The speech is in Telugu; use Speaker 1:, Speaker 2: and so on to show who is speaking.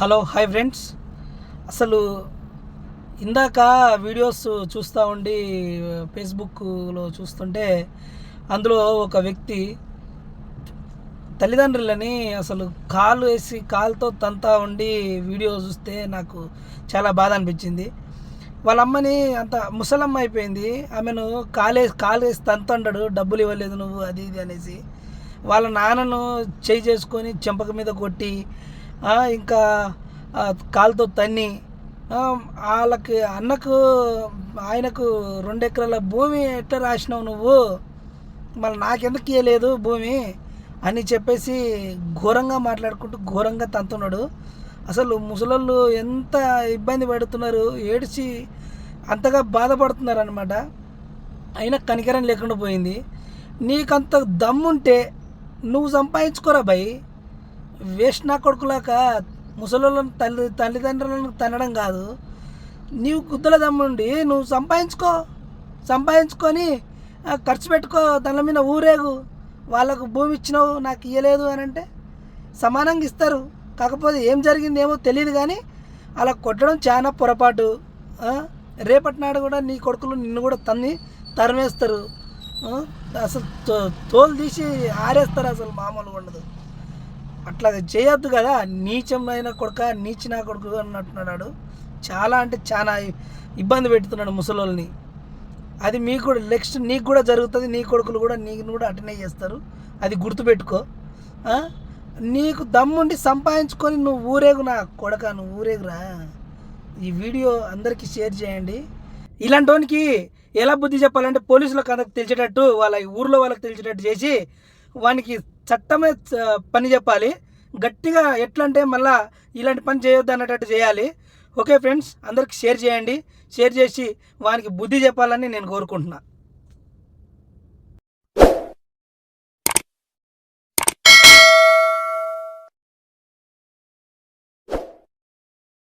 Speaker 1: Hello hi friends. అసలు ఇందాక వీడియోస్ చూస్తూ ఉండి ఫేస్బుక్లో చూస్తుంటే అందులో ఒక వ్యక్తి తల్లిదండ్రులని అసలు కాలు వేసి కాలుతో తంతా ఉండి వీడియో చూస్తే నాకు చాలా బాధ అనిపించింది. వాళ్ళ అమ్మని అంత ముసలమ్మ అయిపోయింది. ఆమెను కాలేసి కాలు వేసి తంతంటాడు డబ్బులు ఇవ్వలేదు నువ్వు అది ఇది అనేసి. వాళ్ళ నాన్నను చేయి చేసుకొని చెంపక మీద కొట్టి ఇంకా కాలుతో తన్ని వాళ్ళకి అన్నకు ఆయనకు రెండు ఎకరాల భూమి ఎట్లా రాసినావు నువ్వు? మళ్ళీ నాకెందుకు ఇవ్వలేదు భూమి? అని చెప్పేసి ఘోరంగా మాట్లాడుకుంటూ ఘోరంగా తంతున్నాడు. అసలు ముసలోళ్ళు ఎంత ఇబ్బంది పడుతున్నారు ఏడిచి అంతగా బాధపడుతున్నారు అనమాట అయినా కనికరం లేకుండా పోయింది. నీకంత దమ్ముంటే నువ్వు సంపాదించుకోరా భయ్ వేస్ట్ నా కొడుకులాక ముసలోళ్ళని తల్లి తల్లిదండ్రులను తనడం కాదు. నీవు గుద్దల దమ్ముండి నువ్వు సంపాదించుకో సంపాదించుకొని ఖర్చు పెట్టుకో దాని మీద ఊరేగు వాళ్ళకు భూమి ఇచ్చినావు నాకు ఇయ్యలేదు అని అంటే సమానంగా ఇస్తారు. కాకపోతే ఏం జరిగిందేమో తెలియదు కానీ అలా కొట్టడం చాలా పొరపాటు. రేపటి నాడు కూడా నీ కొడుకులు నిన్ను కూడా తన్ని తరిమేస్తారు. అసలు తో- తోలు తీసి ఆరేస్తారు అసలు మామూలుగా ఉండదు. అట్లా చేయొద్దు కదా. నీచమైన కొడుక నీచిన కొడుకు అన్నట్టున్నాడు. చాలా అంటే చాలా ఇబ్బంది పెడుతున్నాడు ముసలోళ్ళని. అది మీకు కూడా నెక్స్ట్ నీకు కూడా జరుగుతుంది నీ కొడుకులు కూడా నీకు కూడా అటనే చేస్తారు. అది గుర్తుపెట్టుకో. నీకు దమ్ముండి సంపాదించుకొని నువ్వు ఊరేగు నా కొడక నువ్వు ఊరేగురా. ఈ వీడియో అందరికీ షేర్ చేయండి. ఇలాంటి వానికి ఎలా బుద్ధి చెప్పాలంటే పోలీసులకు అందరికి తెలిసేటట్టు వాళ్ళ ఊర్లో వాళ్ళకి తెలిసేటట్టు చేసి వానికి చట్టమే పని చెప్పాలి. గట్టిగా ఎట్లా అంటే మళ్ళా ఇలాంటి పని చేయొద్దు అన్నట్టు చేయాలి. ఓకే ఫ్రెండ్స్ అందరికి షేర్ చేయండి. షేర్ చేసి వానికి బుద్ధి చెప్పాలని నేను కోరుకుంటున్నా.